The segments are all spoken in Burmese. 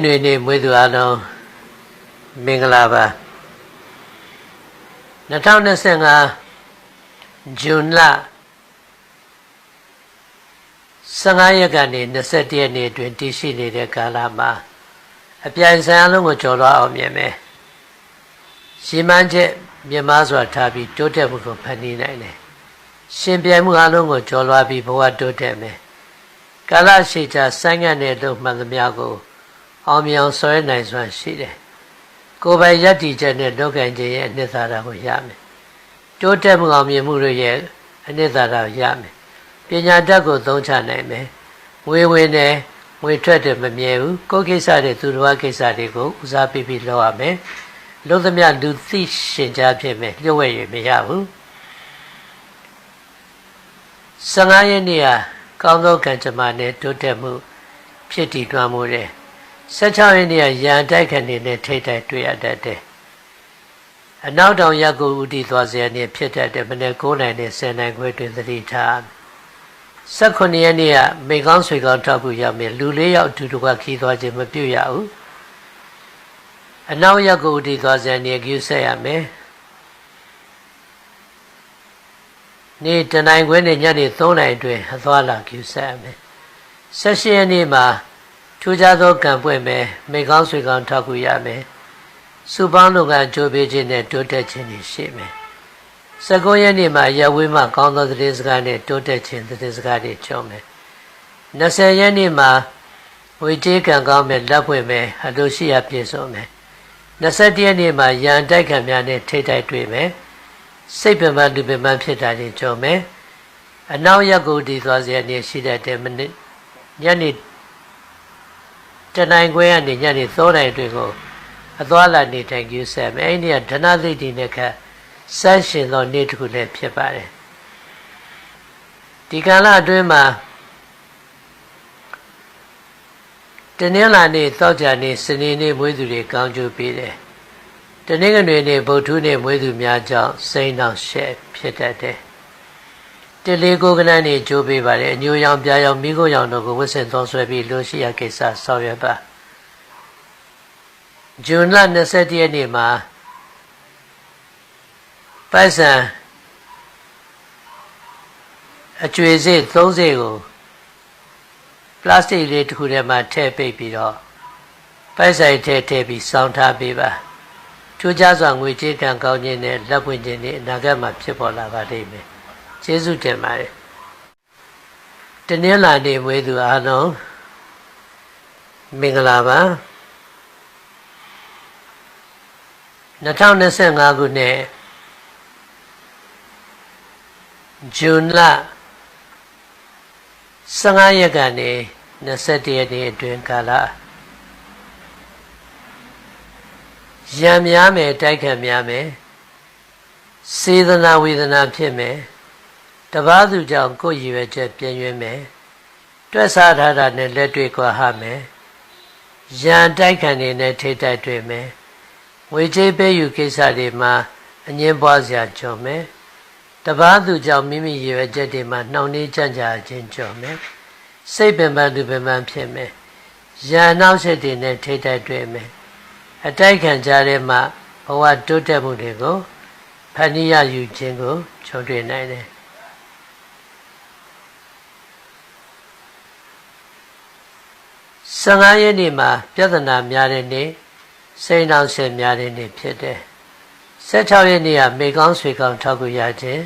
ຫນွေနေ့မွေးသူအလုံးမင်္ဂလာပါ2025ဇွန်လ15ရက်ကနေ21ရက်နေ့အတွင်းတည်ရှိနေတဲ့ကာလမှာအပြိုင်ဆိုင်အလုံးကိုကျော်လွှားအောင်မြင်မယ်ရှင်းမှန်းချက်မြင်မစွာထားပြီးတိုးတက်မှုကိုဖန်တီးနိုင်တယ်ရှင်ပြိုင်မှုအလုံးကိုကျော်လွှားပြီးဘဝတိုးတက်မယ်ကာလရှိချဆိုင်းငံ့တဲ့လို့မှန်သမျှကို အောင်မြင်အောင်ဆွဲနိုင်စွမ်းရှိတယ်။ကိုယ်ပိုင်ယက်တီချက်နဲ့လောကင်ခြင်းရဲ့အနှစ်သာရကိုရမယ်။တိုးတက်မှုအောင်မြင်မှုတွေရဲ့အနှစ်သာရကိုရမယ်။ပညာတတ်ကိုသုံးချနိုင်မယ်။ဝေဝင်နဲ့ဝေထွက်တယ်မမြဲဘူး။ကိုယ်ကိစ္စတွေသူတော်ကိစ္စတွေကိုဦးစားပေးပြီးလုပ်ရမယ်။လုံးသမျှလူသိရှင်ကြားဖြစ်မယ်လျှို့ဝှက်ရမရဘူး။15ရက်နေ့ဟာကောင်းသောကံကြမ္မာနဲ့တိုးတက်မှုဖြစ်တည်တွားမှုတဲ့ 16ရက်နေ့ကရန်တိုက်ခဏနဲ့ထိတ်တိုက်တွေ့ရတတ်တယ်။အနောက်တောင်ရက်ကိုဥတီသွားစေနေ့ဖြစ်တတ်တယ်မနေ့9နိုင်နဲ့10နိုင်ခွဲတွင်သတိထား18ရက်နေ့ကမိကောင်းဆွေကောင်းထောက်ဖို့ရောက်မယ်လူလေးယောက်အတူတူကခီးသွားခြင်းမပြုတ်ရဘူး။အနောက်ရက်ကိုဥတီသွားစေနေ့ကျူးဆက်ရမယ်။နေ့တနိုင်ခွဲနဲ့ညနေ3နိုင်အတွင်းအသွားလာကျူးဆက်ရမယ်။18ရက်နေ့မှာ ထူးခြားသောကံပွင့်မယ်မိကောင်းဆွေကောင်းထောက်ကူရမယ်စုပေါင်းလုပ်ငန်းကြိုးပေးခြင်းနဲ့တိုးတက်ခြင်းတွေရှိမယ်။19ရက်နေ့မှာရဝေးမှကောင်းသောသတင်းစကားနဲ့တိုးတက်ခြင်းသတင်းစကားတွေကြုံမယ်။20ရက်နေ့မှာဝေကျေးကံကောင်းမယ်လက်ပွင့်မယ်အလိုရှိရပြည့်စုံမယ်။21ရက်နေ့မှာရန်တိုက်ခံများနဲ့ထိတ်တိုက်တွေ့မယ်။စိတ်ပင်ပန်းလူပင်ပန်းဖြစ်တာတွေကြုံမယ်။အနောက်ရက်ကိုဒီသွားစရာနေရှိတဲ့မိနစ်ညနေ တနိုင်ခွဲကနေညနေ3နိုင်အတွင်းကိုအသွားလာနေထိုင်ကြည့်ဆက်မယ်အဲ့ဒီကဒဏသိတိနဲ့ခတ်ဆန်းရှင်သောနေ့တစ်ခုလည်းဖြစ်ပါတယ်ဒီကာလအတွင်းမှာတနင်္လာနေ့သောကြာနေ့စနေနေ့မွေးသူတွေကောင်းကျိုးပေးတယ်တနင်္ဂနွေနေ့ဗုဒ္ဓနေ့မွေးသူများကြောင့်စိန်တော်ရှက်ဖြစ်တတ်တယ် တလေးကိုကနန်းနေကြိုးပေးပါတယ်အညိုရောင်ပြားရောင်မိခိုးရောင်တို့ကိုဝတ်ဆင်သုံးဆွဲပြီးလူရှိရကိစ္စဆောင်ရွက်ပါဇွန်လ27ရက်နေ့မှာပိုက်ဆံအကျွေစိတ်30ကိုပလတ်စတစ်လေးတစ်ခုထဲမှာထည့်ပိတ်ပြီးတော့ပိုက်ဆိုင်ထဲထည့်ပြီးစောင်းထားပေးပါထူးခြားစွာငွေကြေးကံကောင်းခြင်းနဲ့လက်ပွင့်ခြင်းတွေအနာဂတ်မှာဖြစ်ပေါ်လာပါလိမ့်မယ် ကျေးဇူးတင်ပါတယ်တနင်္လာနေ့မွေးသူအားလုံးမင်္ဂလာပါ2025ခုနှစ်ဇွန်လ15ရက်ကနေ21ရက်နေ့အတွင်းကာလရံများမယ်တိုက်ခတ်များမယ်စေတနာဝေဒနာဖြစ်မယ် တပားသူကြောင့်ကိုယ်ရည်ရွယ်ချက်ပြည့်ရွံ့မယ်တွက်စားထားတာနဲ့လက်တွေ့ကွာဟမယ်ရန်တိုက်ခံနေနဲ့ထိတိုက်တွေ့မယ်ငွေကြေးပေးယူကိစ္စတွေမှာအငင်းပွားစရာကြုံမယ်တပားသူကြောင့်မိမိရည်ရွယ်ချက်တွေမှာနှောင့်နှေးကြံ့ကြာခြင်းကြုံမယ်စိတ်ပင်ပန်းသူပင်ပန်းဖြစ်မယ်ရန်နောက်ဆက်တွေနဲ့ထိတိုက်တွေ့မယ်အတိုက်ခံကြတဲ့မှာဘဝတိုးတက်မှုတွေကိုဖန်တီးရယူခြင်းကိုခြုံတွေ့နိုင်တယ် 15ရက်နေ့မှာ ပြဿနာများတဲ့နေ့စိတ်နှောင့်ယှက်များတဲ့နေ့ဖြစ်တယ်16ရက်နေ့ကမေကောင်းဆွေကောင်းထောက်ကူရခြင်း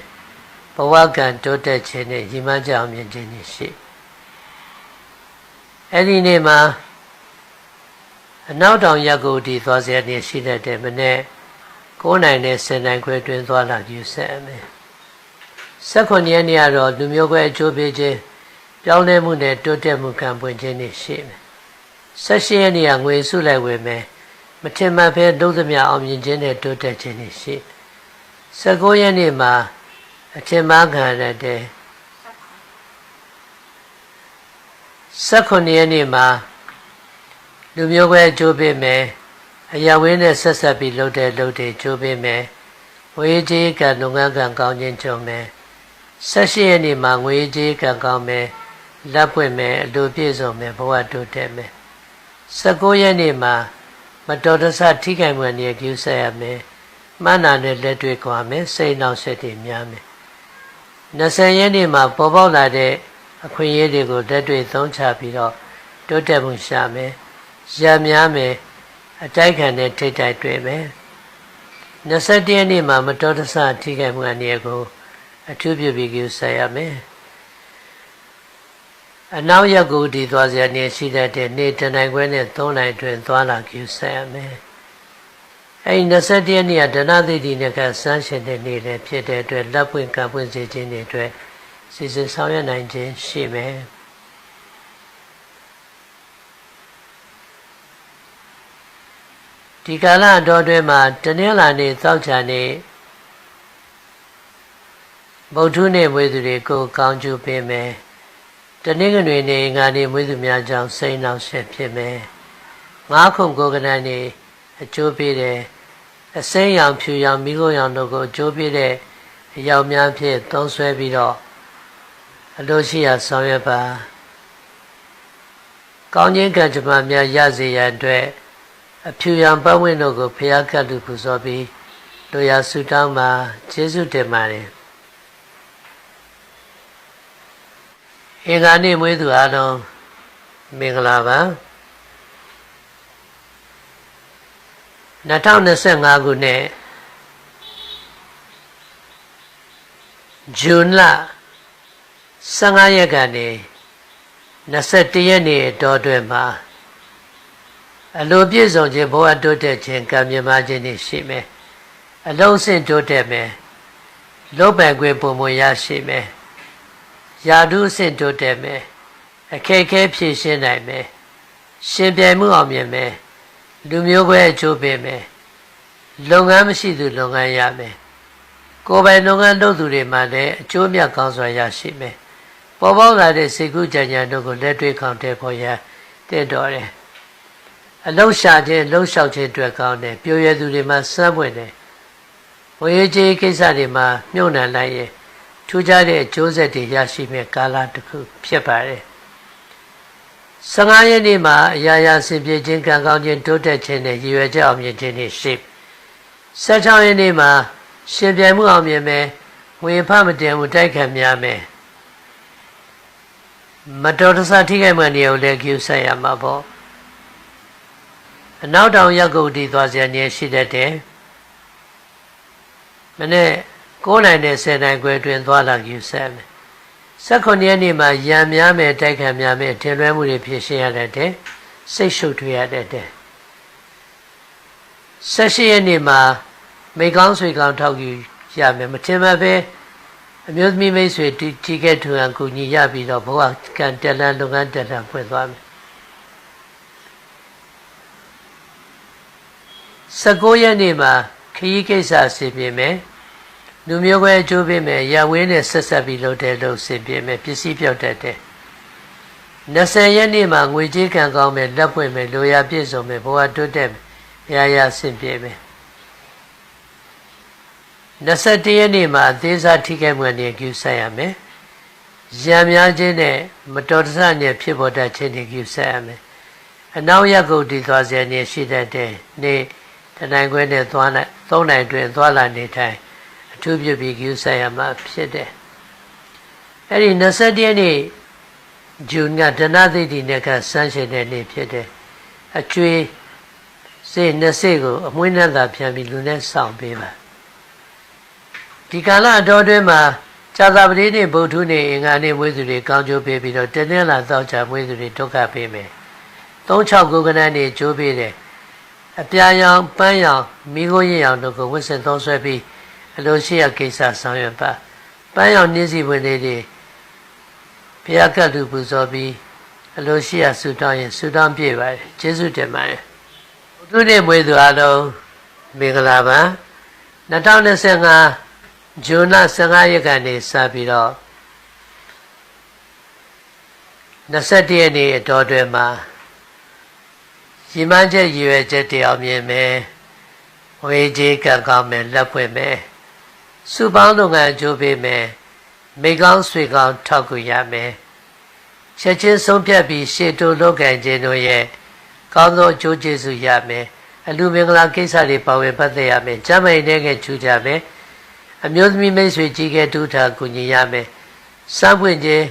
ဘဝကံတိုးတက်ခြင်းနဲ့ရည်မှန်းချက်အောင်မြင်ခြင်းတွေရှိအဲ့ဒီနေ့မှာအနောက်တောင်ရက်ကိုဒီသွားစေနေရှိတတ်တဲ့မနေ့9နိုင်နဲ့10နိုင်ခွဲတွင်သွားလာကြည့်ဆက်မယ်18ရက်နေ့ကတော့လူမျိုးခွဲအကျိုးပေးခြင်းပြောင်းလဲမှုနဲ့တိုးတက်မှုကံပွင့်ခြင်းတွေရှိမယ် 18ရက်နေ့ကငွေစုလိုက်ဝယ်မယ်မထင်မှတ်ဘဲလုံးသမျှအောင်မြင်ခြင်းနဲ့တိုးတက်ခြင်းတွေရှိ19ရက်နေ့မှာအထင်မှားခံရတဲ့18ရက်နေ့မှာလူမျိုးပဲကြိုးပေးမယ်အရာဝင်းနဲ့ဆက်ဆက်ပြီးလှုပ်တဲ့လှုပ်တွေကြိုးပေးမယ်ဝေးကြီးကလုပ်ငန်းကံကောင်းခြင်းကြုံမယ်18ရက်နေ့မှာငွေကြီးကံကောင်းမယ်လက်ပွင့်မယ်အလိုပြည့်စုံမယ်ဘဝတိုးတက်မယ် 19ရက်နေ့မှာမတော်တဆထိခိုက်မှုအနေနဲ့ပြုဆက်ရမယ်မှန်နာနဲ့လက်တွေ့ကွာမယ်စိတ်နောက်ဆက်တွေများမယ်20ရက်နေ့မှာပေါ်ပေါက်လာတဲ့အခွင့်အရေးတွေကိုလက်တွေ့သုံးချပြီးတော့တိုးတက်မှုရှာမယ်ရများမယ်အတိုက်ခံတဲ့ထိတ်တိုက်တွေ့မယ်21ရက်နေ့မှာမတော်တဆထိခိုက်မှုအနေနဲ့ကိုအထူးပြုပြီးပြုဆက်ရမယ် အနောက်ရက်ကိုဒီသွားစရာနေရှိတတ်တဲ့နေတနိုင်ခွဲနဲ့3နိုင်တွင်သွားလာကျူဆက်ရမယ်။အဲဒီ21ရက်နေ့ကဒဏသိတိနဲ့ကစမ်းရှင်တဲ့နေ့လည်းဖြစ်တဲ့အတွက်လက်ပွင့်ကပွင့်စေခြင်းတွေအတွက်စီစဉ်ဆောင်ရွက်နိုင်ခြင်းရှိမယ်။ဒီကာလအတော်တွင်မှာတနင်္လာနေ့သောက်ချာနေ့ဗုဒ္ဓနေ့ဝေသူတွေကိုကောင်းကျိုးပေးမယ်။ တနင်္ဂနွေနေ့ငါနေမွေးသူများကြောင့်စိတ်နှောက်ရှက်ဖြစ်မယ်ငါးခုကိုကနန်နေအကျိုးပေးတယ်အစိမ်းရောင်ဖြူရောင်မိခိုးရောင်တို့ကိုအကျိုးပေးတဲ့အယောက်များဖြင့်သုံးဆွဲပြီးတော့အလို့ရှိရာဆောင်ရွက်ပါကောင်းခြင်းကံကြမ္မာများရစေရန်အတွက်အဖြူရောင်ပတ်ဝန်းတို့ကိုဖျားကတ်လူပူဇော်ပြီးလိုရာဆုတောင်းပါကျေးဇူးတင်ပါတယ် အင်္ဂါနေ့မွေးသူအားလုံးမင်္ဂလာပါ2025ခုနှစ်ဇွန်လ15ရက်ကနေ21ရက်နေ့တောတွင်မှာအလိုပြည့်စုံခြင်းဘဝတိုးတက်ခြင်းကံမြမခြင်းတွေရှိမယ်အလုံးစင်တိုးတက်မယ်လောဘံခွေပုံမရရှိမယ် ယာဓုအဆင့်တိုးတက်မယ်အခက်ခဲဖြည့်ရှင်းနိုင်မယ်ရှင်ပြိုင်မှုအောင်မြင်မယ်လူမျိုးခွဲအကျိုးပေးမယ်လုပ်ငန်းမရှိသူလုပ်ငန်းရမယ်ကိုယ်ပိုင်လုပ်ငန်းလုပ်သူတွေမှလည်းအကျိုးမြတ်ကောင်းစွာရရှိမယ်ပေါ်ပေါက်လာတဲ့စေကုကြံကြံတို့ကိုလက်တွေ့ခေါင်တဲ့ဖို့ရတင့်တော်တယ်အလုံးရှာခြင်းလှုပ်လျှောက်ခြင်းအတွက်ကောင်းတယ်ပြိုရသူတွေမှာစမ်းပွင့်တယ်ဝေကြီးကိစ္စတွေမှာမြုပ်နှံလိုက်ရဲ့ ထူးခြားတဲ့အကျိုးဆက်တွေရရှိမဲ့ကာလတစ်ခုဖြစ်ပါတယ်15ရက်နေ့မှာအရာရာဆင်ပြေခြင်းကံကောင်းခြင်းတိုးတက်ခြင်းနဲ့ရည်ရွယ်ချက်အောင်မြင်ခြင်းတွေရှိ16ရက်နေ့မှာရှင်ပြိုင်မှုအောင်မြင်မယ်ဝင်ဖမတင်မှုတိုက်ခံများမယ်မတော်တဆထိခိုက်မှနေကိုလည်းကျူဆက်ရမှာပေါ့အနောက်တောင်ရက်ကုတ်တီသွားစရာနေရှိတတ်တယ်မနေ့ 9နိုင်နဲ့10နိုင်ခွဲတွင်သွားလာယူဆက်မယ်18ရက်နေ့မှာရံများမယ်တိုက်ခံများမယ်ထင်လွဲမှုတွေဖြစ်ရှင်းရတဲ့စိတ်ရှုပ်ထွေးရတဲ့18ရက်နေ့မှာမိကောင်းဆွေကောင်းထောက်ယူရမယ်မထင်မှပဲအမျိုးသမီးမိတ်ဆွေတီကဲထူဟန်ကူညီရပြီးတော့ဘဝကံတက်လန်းလုပ်ငန်းတက်လန်းဖွင့်သွားမယ်19ရက်နေ့မှာခရီးကိစ္စအစီပြေမယ် လူမျိုးပဲအကျိုးပေးမယ်ရဝင်းနဲ့ဆက်ဆက်ပြီးလုပ်တဲ့လုပ်စင်ပြမယ်ပစ္စည်းပြောက်တတ်တယ်20ရက်နေ့မှာငွေကြေးကံကောင်းမယ်လက်ပွင့်မယ်လိုရာပြည့်စုံမယ်ဘဝတိုးတက်ရာရာစင်ပြေမယ်21ရက်နေ့မှာအသေးစားထိခိုက်မှုအနေနဲ့ယူဆက်ရမယ်ရံများခြင်းနဲ့မတော်တဆနဲ့ဖြစ်ပေါ်တတ်ခြင်းတွေယူဆက်ရမယ်အနောက်ရက်ကိုဒီသွားစရာနေရှိတတ်တဲ့နေ့တနိုင်ခွဲနဲ့သွားနိုင်သုံးနိုင်တွင်သွားလာနေထိုင် ထူးပြပြီးယူဆိုင်ရမှာဖြစ်တယ်အဲ့ဒီ21ရက်နေ့ဂျွန်ကဒနာသိတိနဲ့ကဆန်းရှင်တဲ့နေ့ဖြစ်တယ်အကျွေးစိတ်နှစ်စိတ်ကိုအမွှေးနဲ့သာပြန်ပြီးလူနဲ့ဆောင်ပေးပါဒီကာလအတော်တွင်းမှာဇာတာပတိနေ့ဗုဒ္ဓနေ့အင်္ဂါနေ့မွေးသူတွေကောင်းကျိုးပေးပြီးတော့တနင်္လာသောကြာမွေးသူတွေဒုက္ခပေးမယ်36ကိုကနန်းနေ့ကျိုးပေးတယ်အပြာရောင်ပန်းရောင်မိခိုးရင်ရောင်တို့ကိုဝတ်ဆင်သုံးဆွဲပြီး အလိုရှိရကိစ္စဆောင်ရွက်ပါပန်းရောင်နှင်းစီဝင်လေးတွေဘုရားကတ်လူပူဇော်ပြီးအလိုရှိရဆုတောင်းရင်ဆုတောင်းပြည့်ပါတယ်ကျေးဇူးတင်ပါတယ်သူနေ့မွေးသူအားလုံးမင်္ဂလာပါ2025ဇွန်လ15ရက်ကနေစပြီးတော့21ရက်နေ့အတော်တွင်မှာရည်မှန်းချက်ရည်ရွယ်ချက်တရားမြင်မယ်ဝေကြီးကံကောင်းမယ်လက်ဖွင့်မယ် စုပေါင်းလုပ်ငန်းအကျိုးပေးမယ်မိကောင်းဆွေကောင်းထောက်ကူရမယ်ချက်ချင်းဆုံးဖြတ်ပြီးရှေ့တိုးလုပ်ကံခြင်းတို့ရဲ့ကောင်းသောအကျိုးကျေးဇူးရမယ်အလူမင်္ဂလာကိစ္စတွေပါဝင်ပတ်သက်ရမယ်ကျမ်းမာရေးနဲ့ချူကြမယ်အမျိုးသမီးမိတ်ဆွေကြီးကဲတူထာကူညီရမယ်စမ်းပွင့်ခြင်း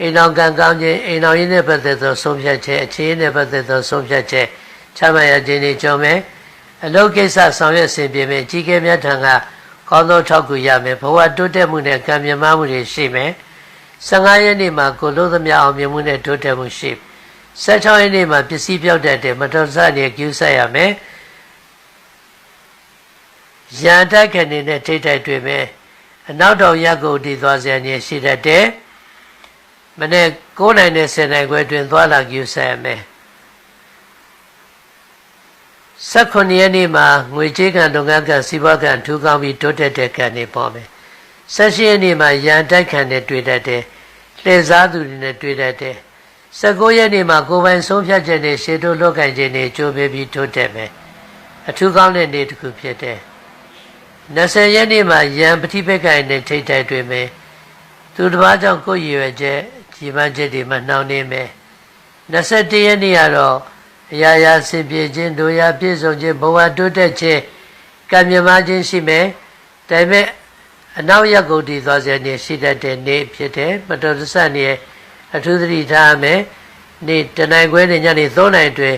အိမ်တော်ကံကောင်းခြင်းအိမ်တော်ရင်းနဲ့ပတ်သက်သောဆုံးဖြတ်ချက်အခြေအနေနဲ့ပတ်သက်သောဆုံးဖြတ်ချက်ချမှတ်ရခြင်းတွေကြောင့်မယ်အလုပ်ကိစ္စဆောင်ရွက်ဆင်ပြေမယ်ကြီးကဲမြတ်ထံက ကောင်းသောထောက်ကူရမယ်ဘဝတိုးတက်မှုနဲ့ကံမြမမှုတွေရှိမယ်15ရက်နေ့မှာကိုလို့သမျှအောင်မြင်မှုနဲ့တိုးတက်မှုရှိ16ရက်နေ့မှာပစ္စည်းပြောက်တတ်တဲ့မတော်တဆတွေကျူးဆက်ရမယ်ရန်တိုက်ခဏနဲ့ထိတ်တိုက်တွေ့မယ်အနောက်တော်ရက်ကိုတည်သွားစရာနေရှိတတ်တယ်မနေ့9နိုင်နဲ့10နိုင်ခွဲတွင်သွားလာကျူးဆက်ရမယ် 18ရက်နေ့မှာငွေကြေးကံလုပ်ငန်းကံစီးပွားကံထူးကောင်းပြီးတိုးတက်တဲ့ကံတွေပေါ်မယ်18ရက်နေ့မှာရန်တိုက်ခံနဲ့တွေ့တတ်တယ်လှည့်စားသူတွေနဲ့တွေ့တတ်တယ်19ရက်နေ့မှာကိုယ်ပိုင်ဆုံးဖြတ်ချက်နဲ့ရှေ့တို့လောက်ကင်ခြင်းတွေကြိုးပေးပြီးတိုးတက်မယ်အထူးကောင်းတဲ့နေ့တစ်ခုဖြစ်တယ်20ရက်နေ့မှာရန်ပฏิပက္ခနဲ့ထိတ်တိုက်တွေ့မယ်သူတစ်ပါးကြောင့်ကိုယ်ရည်ရွယ်ချက်ကြီးမှန်းချက်တွေမှနှောင်းနေမယ်21ရက်နေ့ကတော့ အရာရာဆင်ပြေခြင်းတို့ရာပြည့်စုံခြင်းဘဝတိုးတက်ခြင်းကံမြမခြင်းရှိမယ်ဒါပေမဲ့အနောက်ရက်ကုန်တည်သွားစေနေရှိတတ်တဲ့နေ့ဖြစ်တယ်မတော်တဆနေ့အထူးသတိထားမယ်နေ့တနိုင်ခွဲနဲ့ညနေ3နိုင်တွင်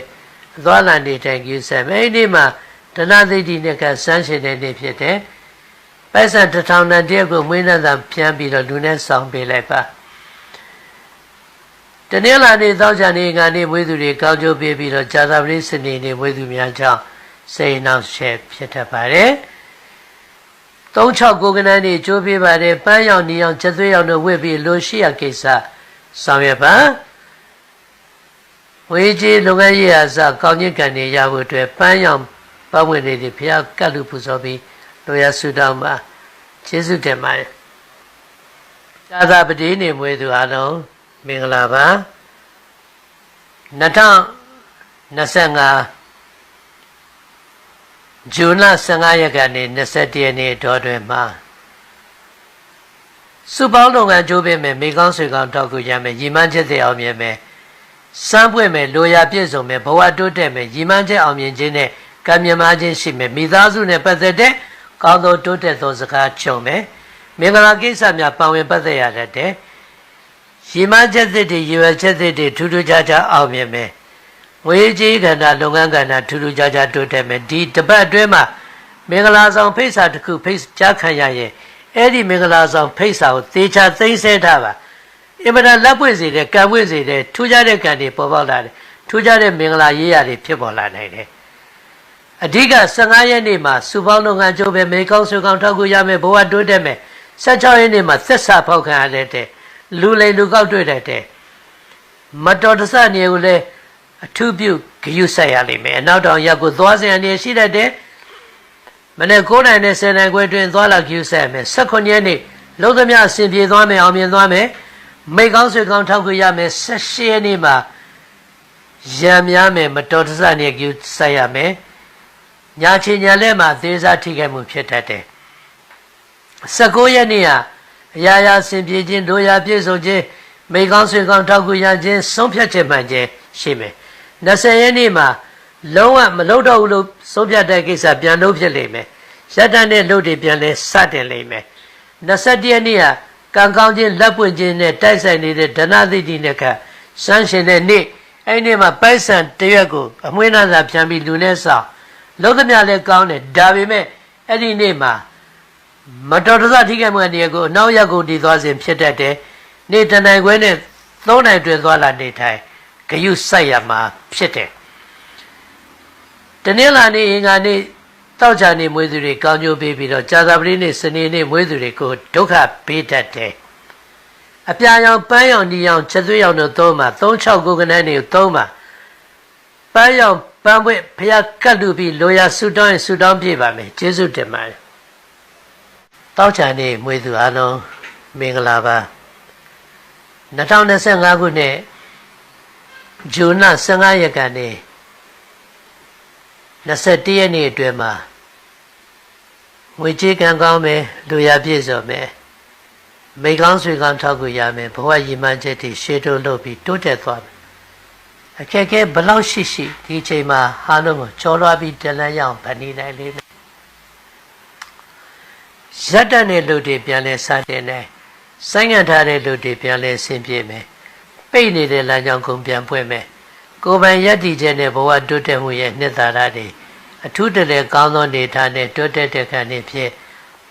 သွားလာနေထိုင်ကြည့်ဆက်မယ်အဲ့ဒီမှာဒနာသိတိနဲ့ကစမ်းရှင်တဲ့နေ့ဖြစ်တယ်ပိုက်ဆံတစ်ထောင်နဲ့တည်းကိုမွေးနှံသာပြန်ပြီးတော့လူနဲ့ဆောင်ပေးလိုက်ပါ တနေ့လာနေသောကြနေကနေမွေးသူတွေကောင်းကျိုးပေးပြီးတော့ဇာတာပရိစနေနေမွေးသူများကြောင့်စိတ်နှောက်ရှက်ဖြစ်တတ်ပါတယ်36ကိုကနန်းနေကျိုးပေးပါတယ်ပန်းရောင်နီရောင်ချက်သွေးရောင်တို့ဝစ်ပြီးလိုရှိရကိစ္စဆောင်ရွက်ပါဝေကြီးလုပ်ငန်းရေးအစကောင်းကြီးကံနေရဖို့အတွက်ပန်းရောင်ပတ်ဝန်းကျင်တွေဘုရားကတ်လူပူဇော်ပြီးလိုရဆုတောင်းပါကျေးဇူးတင်ပါတယ်သာသာပတိနေမွေးသူအားလုံး မင်္ဂလာပါ2025ဇွန်လ15ရက်ကနေ21ရက်နေ့တော်တွင်မှာစုပေါင်းလုပ်ငန်းကြိုးပမ်းမယ်မိကောင်းဆွေကောင်းတောက်ကူရမယ်ညီမချက်တဲ့အောင်မြင်မယ်စမ်းပွင့်မယ်လိုရာပြည့်စုံမယ်ဘဝတိုးတက်မယ်ညီမချက်အောင်မြင်ခြင်းနဲ့ကံမြမခြင်းရှိမယ်မိသားစုနဲ့ပတ်သက်တဲ့ကောင်းသောတိုးတက်သောစကားချုံမယ်မင်္ဂလာကိစ္စများပါဝင်ပတ်သက်ရတတ်တယ် ရီမချက်သစ်တွေရွယ်ချက်သစ်တွေထူးထူးခြားခြားအောင်မြင်မယ်ငွေကြေးကဏ္ဍလုပ်ငန်းကဏ္ဍထူးထူးခြားခြားတိုးတက်မယ်ဒီတပတ်အတွင်းမှာမင်္ဂလာဆောင်ဖိတ်စာတစ်ခုဖိတ်ကြားခံရရင်အဲ့ဒီမင်္ဂလာဆောင်ဖိတ်စာကိုသေချာသိမ်းဆဲထားပါအင်မတန်လက်ပွင့်စေတဲ့ကံပွင့်စေတဲ့ထူးခြားတဲ့ကံတွေပေါ်ပေါက်လာတယ်ထူးခြားတဲ့မင်္ဂလာရေးရတွေဖြစ်ပေါ်လာနိုင်တယ်အဓိက15ရက်နေ့မှာစူပေါင်းလုပ်ငန်းကျိုးပဲမေကောင်းဆွေကောင်းထောက်ကူရမယ်ဘဝတိုးတက်မယ်16ရက်နေ့မှာသက်စာဖောက်ခံရတဲ့ လူလိမ်လူကောက်တွေ့တဲ့မတော်တဆနေကိုလည်းအထူးပြုဂယုဆက်ရလိမ့်မယ်အနောက်တောင်ရက်ကိုသွားစရာနေရှိတတ်တယ်မနေ့9နိုင်နဲ့10နိုင်ခွဲတွင်သွားလာဂယုဆက်မယ်16ရက်နေ့လုံးသမျှအစဉ်ပြေသွားမယ်အောင်မြင်သွားမယ်မိကောင်းဆွေကောင်းထောက်ခွရမယ်16ရက်နေ့မှာရံများမယ်မတော်တဆနေဂယုဆက်ရမယ်ညာချင်ညာလက်မှာသေးစားထိခိုက်မှုဖြစ်တတ်တယ်19ရက်နေ့က အရာရာဆင်ပြေခြင်းတို့ရာပြည့်စုံခြင်းမိကောင်းဆွေကောင်းထောက်ကူရခြင်းဆုံးဖြတ်ချက်မှန်ခြင်းရှိမယ်20ရက်နေ့မှာလုံးဝမလုပ်တော့ဘူးလို့ဆုံးဖြတ်တဲ့ကိစ္စပြန်လို့ဖြစ်လိမ့်မယ်ရတ္တနဲ့လို့တွေပြန်လဲစတင်လိမ့်မယ်21ရက်နေ့ကကံကောင်းခြင်းလက်ပွင့်ခြင်းနဲ့တိုက်ဆိုင်နေတဲ့ဒဏသိတိနဲ့ကစမ်းရှင်တဲ့နေ့အဲ့ဒီမှာပိုက်ဆံတရွက်ကိုအမွှေးနာစာဖြန်းပြီးလူနဲ့ဆောင်လုံးသမျှလဲကောင်းတယ်ဒါပေမဲ့အဲ့ဒီနေ့မှာ မတော်တဆထိခိုက်မှုအနေကိုအနောက်ရက်ကိုတည်သွားစဉ်ဖြစ်တတ်တယ်။နေ့တနိုင်ခွဲနဲ့သုံးနိုင်တွင်သွားလာနေထိုင်ဂယုစိုက်ရမှာဖြစ်တယ်။တနင်္လာနေ့အင်္ဂါနေ့တောက်ချာနေမွေးသူတွေကောင်းကျိုးပေးပြီးတော့ကြာသပတေးနေ့စနေနေ့မွေးသူတွေကိုဒုက္ခပေးတတ်တယ်။အပြာရောင်ပန်းရောင်ဒီရောင်ချက်သွေးရောင်တို့သုံးပါ36ကိုကနန်းတွေသုံးပါပန်းရောင်ပန်းပွင့်ဖျားကတ်လူပြီးလိုရာဆူတောင်းရင်ဆူတောင်းပြပါမယ်ကျေးဇူးတင်ပါတယ် တောက်ချာနေမွေသူအားလုံးမင်္ဂလာပါ2025ခုနှစ်ဇွန်လ15ရက်ကနေ21ရက်နေ့အတွင်းမှာငွေကြေးကံကောင်းမယ်လူရပြည့်စုံမယ်မိကောင်းဆွေကောင်းထောက်ကူရမယ်ဘဝရည်မှန်းချက်တွေရှေ့တိုးလုပ်ပြီးတိုးတက်သွားမယ်အခက်အခဲဘယ်လောက်ရှိရှိဒီအချိန်မှာဟာလုံးကိုကြော်လွှားပြီးတလန်းရအောင်ဗနေနိုင်လေး ရက်တတဲ့လူတွေပြန်လဲစတင်တယ်ဆိုင်းငံ့ထားတဲ့လူတွေပြန်လဲဆင်ပြေမယ်ပိတ်နေတဲ့လမ်းကြောင်းကုန်ပြန်ဖွင့်မယ်ကိုယ်ပိုင်ယက်တည်ခြင်းနဲ့ဘဝတိုးတက်မှုရဲ့နှစ်သာရတွေအထူးတလဲကောင်းသောနေထားနဲ့တိုးတက်တဲ့ခံနေဖြစ်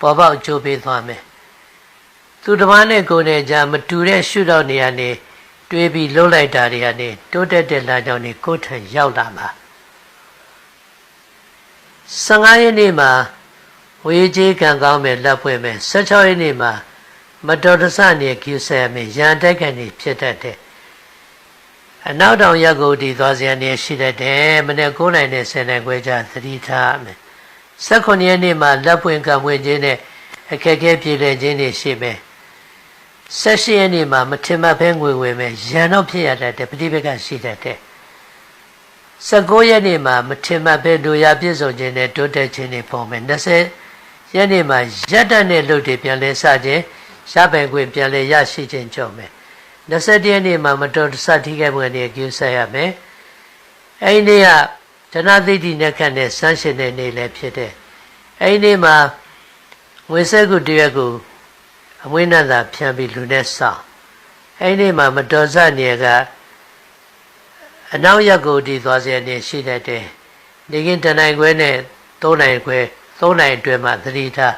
ပေါ်ပေါက်ကြိုးပေးသွားမယ်သူတစ်ပါးနဲ့ကိုယ်နဲ့ကြာမတူတဲ့ရှုတော့နေရနေတွေးပြီးလှုပ်လိုက်တာတွေကနေတိုးတက်တဲ့လမ်းကြောင်းတွေကိုယ်ထံရောက်လာမှာ15ရက်နေ့မှာ ဝေကြီးကံကောင်းမယ်လက်ဖွဲ့မယ်16ရက်နေ့မှာမတော်တဆနေကျူဆယ်မယ်ရန်တက်ကနေဖြစ်တတ်တယ်အနောက်တောင်ရက်ကိုဒီသွားစရာနေရှိတတ်တယ်မနေ့9နိုင်နဲ့10နိုင်ခွဲကြသတိထားမယ်16ရက်နေ့မှာလက်ပွင့်ကံပွင့်ခြင်းနဲ့အခက်အခဲပြည်လည်ခြင်းတွေရှိမယ်16ရက်နေ့မှာမထင်မှတ်ဘဲငွေဝင်မယ်ရန်တော့ဖြစ်ရတတ်တယ်ပฏิပက္ခရှိတတ်တယ်19ရက်နေ့မှာမထင်မှတ်ဘဲလူရပြည့်စုံခြင်းနဲ့တိုးတက်ခြင်းတွေပေါ်မယ်20 ရက်နေ့မှာရက်တတ်တဲ့လူတွေပြန်လဲစခြင်းရပိုင်ခွင့်ပြန်လဲရရှိခြင်းကြောင့်မယ်21ရက်နေ့မှာမတော်တဆထိခိုက်မှုနဲ့ကျူးဆက်ရမယ်အဲဒီနေ့ကဓနသိတိနဲ့ခန့်တဲ့ဆန်းရှင်တဲ့နေ့လည်းဖြစ်တဲ့အဲဒီနေ့မှာဝိစက်ကုတရက်ကိုအမွေးနတ်သာဖြန့်ပြီးလူနဲ့ဆောင်းအဲဒီနေ့မှာမတော်ဆနေကအနောက်ရက်ကိုဒီသွားစေနေရှိတတ်တယ်နေကင်းတနိုင်ခွဲနဲ့၃နိုင်ခွဲ ၃နိုင်အတွင်းမှာသတိထား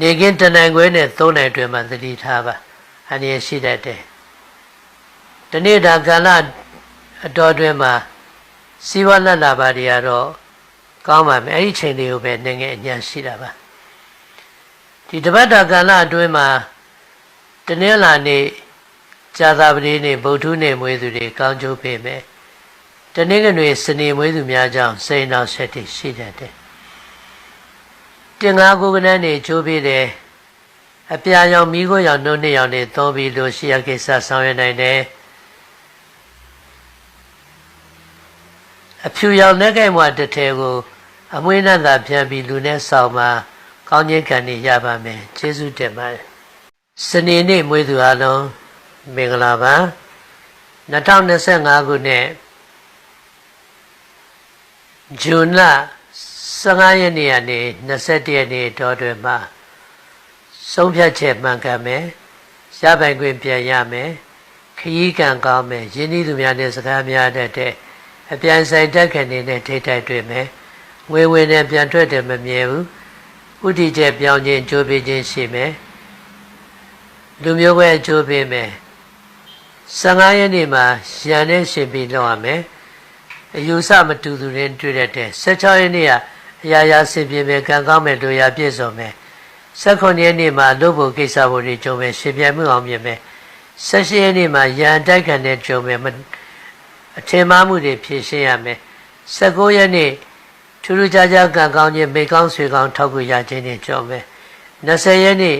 နေကင်းတနိုင်ခွဲနဲ့၃နိုင်အတွင်းမှာသတိထားပါအနည်းရှိတတ်တယ်။ဒီနေ့ဒါကာလအတော်တွင်မှာစီဝလက်လာပါတွေကတော့ကောင်းပါမယ်အဲ့ဒီချိန်လေးကိုပဲနေငယ်အညာရှိတာပါဒီတပတ်တာကာလအတွင်းမှာတနင်္လာနေ့ဇာတာပတိနေ့ဗုဒ္ဓနေ့မွေးသူတွေကောင်းကျိုးပေးမယ်တနင်္ဂနွေစနေမွေးသူများကြောင့်စိန်တော်ဆက်တည်ရှိတတ်တယ် တင်ငါကိုကနန်းနေချိုးပေးတယ်အပြာရောင်မိခိုးရောင်နှုတ်နှစ်ရောင်တွေသုံးပြီးလို့ရှိရကိစ္စဆောင်ရွက်နိုင်တယ်အဖြူရောင်နဲ့ကြိုက်မွားတစ်ထဲကို အမွေးနဲ့သာပြန်ပြီးလူနဲ့ဆောင်မှာကောင်းခြင်းကံနေရပါမယ်ကျေးဇူးတင်ပါတယ်စနေနေ့မွေးသူအလုံးမင်္ဂလာပါ2025ခုနှစ်ဇွန်လ 15ရက်နေ့ကနေ21ရက်နေ့တောတွင်မှာဆုံးဖြတ်ချက်မှန်ကန်မယ်ရပိုင်ခွင့်ပြန်ရမယ်ခရီးကံကောင်းမယ်ယင်းဤသူများနဲ့စကားများတတ်တဲ့အပြန်ဆိုင်တက်ခံနေတဲ့ထိထိုက်တွေ့မယ်ငွေဝင်နဲ့ပြန်ထွက်တယ်မမြဲဘူးဥတီချက်ပြောင်းခြင်းကြိုးပေးခြင်းရှိမယ်လူမျိုးပဲကြိုးပေးမယ်15ရက်နေ့မှာရန်နဲ့ရှင်ပြီးလောက်ရမယ်အယူဆမတူသူတွေတွေ့ရတဲ့16ရက်နေ့က အရာရာဆင်ပြေမယ်ကံကောင်းမယ်တို့ရပြည့်စုံမယ်16ရက်နေ့မှာလုပ်ဖို့ကိစ္စဖို့တွေကြုံမယ်ရှင်ပြမှုအောင်မြင်မယ်16ရက်နေ့မှာရန်တိုက်ခံတဲ့ကြုံမယ်အထင်မှားမှုတွေဖြေရှင်းရမယ်19ရက်နေ့ထူးထူးခြားခြားကံကောင်းခြင်းမိကောင်းဆွေကောင်းထောက်ကူရခြင်းတွေကြုံမယ်20ရက်နေ့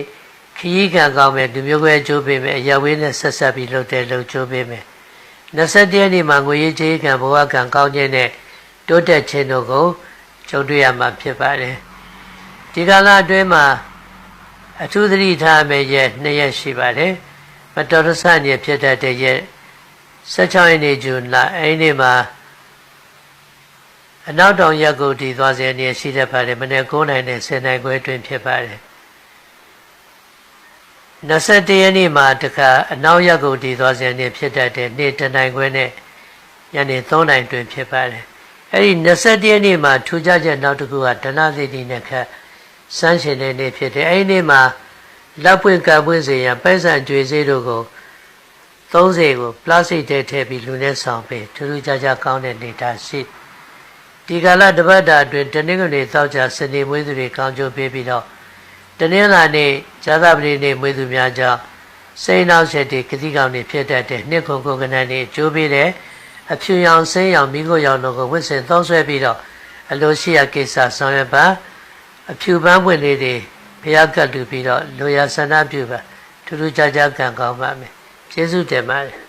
ခရီးကံကောင်းမယ်လူမျိုးပဲကြိုးပေးမယ်အရာဝေးနဲ့ဆက်ဆက်ပြီးလုပ်တဲ့လုပ်ကြိုးပေးမယ်21ရက်နေ့မှာငွေရေးကြေးကံဘဝကံကောင်းခြင်းနဲ့တိုးတက်ခြင်းတို့ကို ကြုံတွေ့ရမှာဖြစ်ပါတယ်ဒီကာလအတွင်းမှာအထူးသတိထားမယ့်ရက်နှစ်ရက်ရှိပါတယ်မတော်တဆနေဖြစ်တတ်တဲ့ရက်16ရက်နေ့ဇွန်လအဲ့ဒီမှာအနောက်တောင်ရက်ကိုတည်သွားစေနေရှိတတ်ပါတယ်မနေ့9နိုင်နဲ့10နိုင်ခွဲတွင်ဖြစ်ပါတယ်21ရက်နေ့မှာတခါအနောက်ရက်ကိုတည်သွားစေနေဖြစ်တတ်တဲ့နေ့တနိုင်ခွဲနဲ့ညနေ3နိုင်တွင်ဖြစ်ပါတယ် အဲ့ဒီ21ရက်နေ့မှာထူးခြားချက်နောက်တစ်ခုကဒဏသိတိနဲ့ခက်စမ်းရှင်တဲ့နေ့ဖြစ်တယ်အဲ့ဒီနေ့မှာလက်ပွင့်ကပွင့်စေရန်ပိုက်ဆံကြွေစေးတို့ကို30ကိုပလတ်စတစ်ထဲထည့်ပြီးလူနဲ့ဆောင်ပေးထူးထူးခြားခြားကောင်းတဲ့နေတာရှိဒီကာလတပတ်တာအတွင်းတနင်္ဂနွေသောကြာစနေမွေးသူတွေကောင်းကျိုးပေးပြီးတော့တနင်္လာနေ့ဇာသပတိနေ့မွေးသူများကြောင့်စိန်နောက်ဆက်တွေကတိကောင်တွေဖြစ်တတ်တဲ့နှစ်ခုခုကနန်းတွေကျိုးပေးတဲ့ အဖြူရောင်စိမ်းရောင်မိခိုးရောင်တို့ကိုဝစ်စင်သုံးဆွဲပြီးတော့အလိုရှိရာကိစ္စဆောင်ရွက်ပါအဖြူပန်းပွင့်လေးတွေဘုရားကတ်တူပြီးတော့လိုရာဆန္ဒပြုပါထူးထူးခြားခြားကံကောင်းပါမယ်ကျေးဇူးတင်ပါတယ်